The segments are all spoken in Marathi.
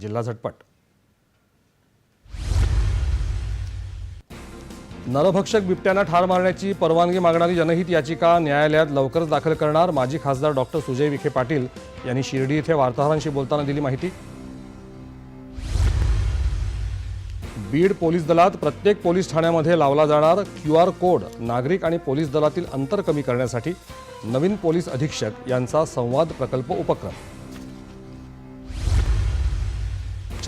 जिल्हा झटपट. नरभक्षक बिबट्यांना ठार मारण्याची परवानगी मागणारी जनहित याचिका न्यायालयात लवकरच दाखल करणार माजी खासदार डॉक्टर सुजय विखे पाटील यांनी शिर्डी येथे वार्ताहरांशी बोलताना दिली माहिती. बीड पोलीस दलात प्रत्येक पोलीस ठाण्यामध्ये लावला जाणार क्यू आर कोड नागरिक आणि पोलीस दलातील अंतर कमी करण्यासाठी नवीन पोलीस अधीक्षक यांचा संवाद प्रकल्प उपक्रम.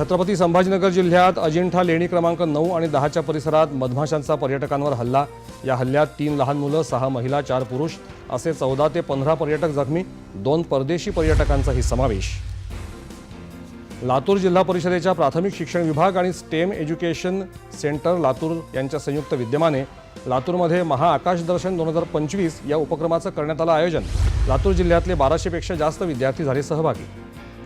छत्रपती संभाजीनगर जिल्ह्यात अजिंठा लेणी क्रमांक नऊ आणि दहाच्या परिसरात मधमाशांचा पर्यटकांवर हल्ला. या हल्ल्यात तीन लहान मुलं सहा महिला चार पुरुष असे चौदा ते पंधरा पर्यटक जखमी. दोन परदेशी पर्यटकांचाही समावेश. लातूर जिल्हा परिषदेच्या प्राथमिक शिक्षण विभाग आणि स्टेम एज्युकेशन सेंटर लातूर यांच्या संयुक्त विद्यमाने लातूरमध्ये महाआकाश दर्शन दोन हजार पंचवीस या उपक्रमाचं करण्यात आलं आयोजन. लातूर जिल्ह्यातले बाराशेपेक्षा जास्त विद्यार्थी झाले सहभागी.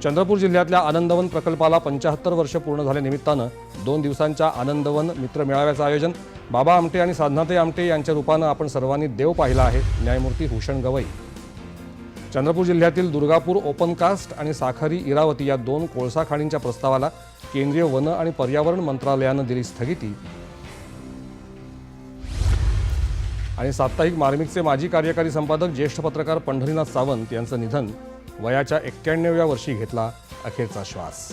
चंद्रपूर जिल्ह्यातल्या आनंदवन प्रकल्पाला पंच्याहत्तर वर्ष पूर्ण झाल्यानिमित्तानं दोन दिवसांच्या आनंदवन मित्र मेळाव्याचं आयोजन बाबा आमटे आणि साधनाते आमटे यांच्या रूपानं आपण सर्वांनी देव पाहिला आहे. न्यायमूर्ती भूषण गवई. चंद्रपूर जिल्ह्यातील दुर्गापूर ओपन कास्ट आणि साखरी इरावती या दोन कोळसा खाणींच्या प्रस्तावाला केंद्रीय वन आणि पर्यावरण मंत्रालयानं दिली स्थगिती. आणि साप्ताहिक मार्मिकचे माजी कार्यकारी संपादक ज्येष्ठ पत्रकार पंढरीनाथ सावंत यांचं निधन. वयाच्या एक्क्याण्णव्या वर्षी घेतला अखेरचा श्वास.